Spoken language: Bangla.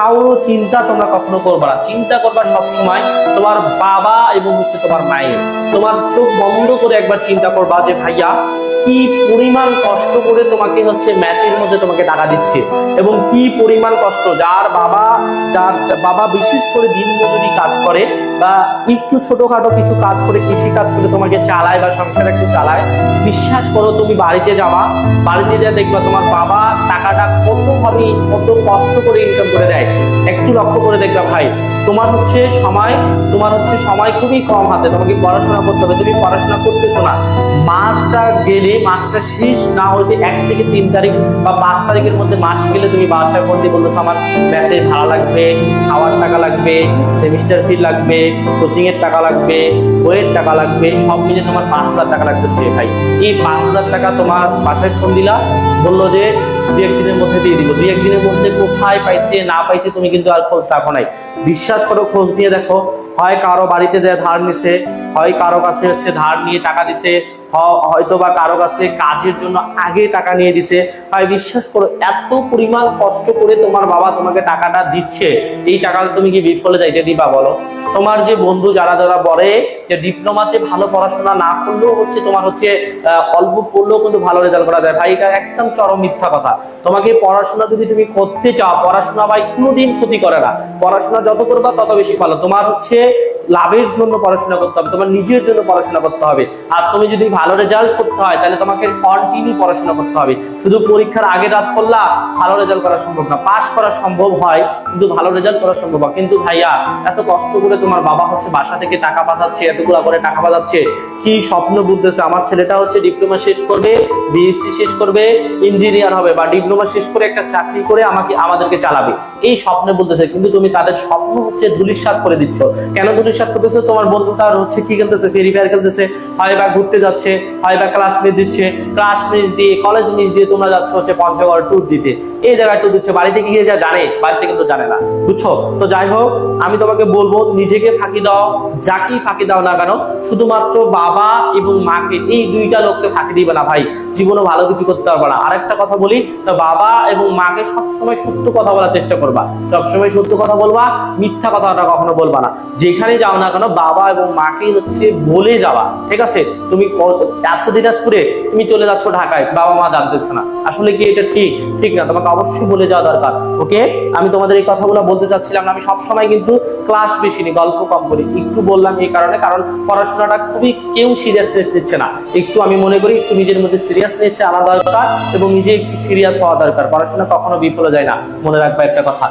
কারও চিন্তা তোমরা কখনো করবা না। চিন্তা করবা সবসময় তোমার বাবা এবং হচ্ছে তোমার মায়ের। তোমার চোখ বন্ধ করে একবার চিন্তা করবা যে, ভাইয়া কি পরিমাণ কষ্ট করে তোমাকে হচ্ছে ম্যাচের মধ্যে তোমাকে টাকা দিচ্ছে? এবং কি পরিমাণ কষ্ট? যার বাবা যার বাবা বিশেষ করে দিনমজুরি কাজ করে বা একটু ছোটখাটো কিছু কাজ করে, কৃষি কাজ করে তোমাকে চালায় বা সংসার একটু চালায়, বিশ্বাস করো তুমি বাড়িতে যাবা, বাড়িতে যা দেখবা তোমার বাবা টাকাটা কত ভাবে কত কষ্ট করে ইনকাম করে দেয়। একটু লক্ষ্য করে দেখবা, ভাই, তোমার হচ্ছে সময়, তোমার হচ্ছে সময় খুবই কম হাতে, তোমাকে পড়াশোনা করতে হবে, তুমি পড়াশোনা করতেছো না। মাসটা গেলে মাসটা শেষ না হইতে এক থেকে তিন তারিখ বা পাঁচ তারিখের মধ্যে মাস গেলে তুমি বাসায় দিয়ে বলতেছো, আমার ব্যাচে ভাড়া লাগবে, খাওয়ার টাকা লাগবে সেমিস্টার ফি লাগবে কোচিং এর টাকা লাগবে, বইয়ের টাকা লাগবে, সব মিলে তোমার পাঁচ হাজার টাকা লাগতেছে ভাই। এই পাঁচ হাজার টাকা তোমার বাসায় ফোন দিলা, বলল যে দুই একদিনের মধ্যে দিয়ে দিব। দুই একদিনের মধ্যে কোথায় পাইছে, না পাইছে তুমি কিন্তু আর খোঁজ রাখো নাই। বিশ্বাস করো, খোঁজ নিয়ে দেখো, হয় কারও বাড়িতে যায় ধার নিছে, হয় কারও কাছে হচ্ছে ধার নিয়ে টাকা দিছে হয়তো বা কারও কাছে কাজের জন্য আগে টাকা নিয়ে দিছে। ভাই, বিশ্বাস করো, এত পরিমাণ কষ্ট করে তোমার বাবা তোমাকে টাকাটা দিচ্ছে। এই টাকাটা তুমি কি বিফলে যাইতে দিবা বলো? তোমার যে বন্ধু যারা যারা বলে যে ডিপ্লোমাতে ভালো পড়াশোনা না করলেও হচ্ছে তোমার হচ্ছে অল্প পড়লেও কিন্তু ভালো রেজাল্ট করা যায়। ভাই, এটা একদম চরম মিথ্যা কথা। তোমাকে পড়াশোনা যদি তুমি করতে চাও, পড়াশোনা ভাই কোনোদিন ক্ষতি করে না। পড়াশোনা যত করবা তত বেশি ভালো। তোমার হচ্ছে লাভের জন্য পড়াশোনা করতে হবে, তোমার নিজের জন্য পড়াশোনা করতে হবে। আর তুমি যদি ভালো রেজাল্ট করতে হয়, তাহলে তোমাকে কন্টিনিউ পড়াশোনা করতে হবে। শুধু পরীক্ষার আগে রাত করলা, ভালো রেজাল্ট করা সম্ভব না। পাস করা সম্ভব হয়, কিন্তু ভালো রেজাল্ট করা সম্ভব হয়। কিন্তু ভাইয়া, এত কষ্ট করে তোমার বাবা হচ্ছে বাসা থেকে টাকা পাঠাচ্ছে, এতগুলা করে টাকা পাঠাচ্ছে, কি স্বপ্ন বুঝতেছে? আমার ছেলেটা হচ্ছে ডিপ্লোমা শেষ করবে বিএসসি শেষ করবে ইঞ্জিনিয়ার হবে, বা ডিপ্লোমা শেষ করে একটা চাকরি করে আমাকে, আমাদেরকে চালাবে। এই স্বপ্নে বলতেছে, কিন্তু তুমি তাদের স্বপ্ন হচ্ছে ধুলিস্বাদ করে দিচ্ছ। কেন ধুলিস্বাদ করতেছে, তোমার বন্ধুটার হচ্ছে কি খেলতেছে ফেরি ফায়ার খেলতেছে, হয় বা ঘুরতে যাচ্ছে, হয় বা ক্লাস মিস দিচ্ছে ক্লাস মিস দিয়ে কলেজ মিস দিয়ে তোমরা যাচ্ছ হচ্ছে পঞ্চগড় ট্যুর দিতে। এই জায়গায় ট্যুর দিচ্ছে, বাড়িতে গিয়ে যা জানে, বাড়িতে কিন্তু জানে না, বুঝছ? তো যাই হোক, আমি তোমাকে বলব, নিজেকে ফাঁকি দাও, যাকেই ফাঁকি দাও না কেন, শুধুমাত্র বাবা এবং মাকে, এই দুইটা লোককে ফাঁকি দিবে না ভাই জীবনে ভালো কিছু করতে পারবে না। আরেকটা কথা বলি, তো বাবা এবং মাকে সবসময় সত্য কথা বলার চেষ্টা করবা, সবসময় সত্য কথা বলবা, মিথ্যা কথাটা কখনো বলবা না। যেখানে যাও না কেন? বাবা এবং মাকে হচ্ছে বলে যাওয়া। ঠিক আছে? তুমি আসছো দিনাজপুরে তুমি চলে যাচ্ছ ঢাকায়। বাবা মা জানতেছে না। আসলে কি এটা ঠিক? ঠিক না। তোমাকে অবশ্যই বলে যাওয়া দরকার। ওকে? আমি তোমাদের এই কথাগুলো বলতে চাচ্ছিলাম না। আমি সবসময় কিন্তু ক্লাস বেশি নি, গল্প কম করি। একটু বললাম এই কারণে। কারণ পড়াশোনাটা খুবই কেউ সিরিয়াসনেস নিচ্ছে না। একটু আমি মনে করি, একটু নিজের মধ্যে সিরিয়াসনেস আনা দরকার এবং নিজে একটু সিরিয়াস হওয়া দরকার। পড়াশোনা কখনো বিফলে যায় না। মনে রাখবা একটা কথা।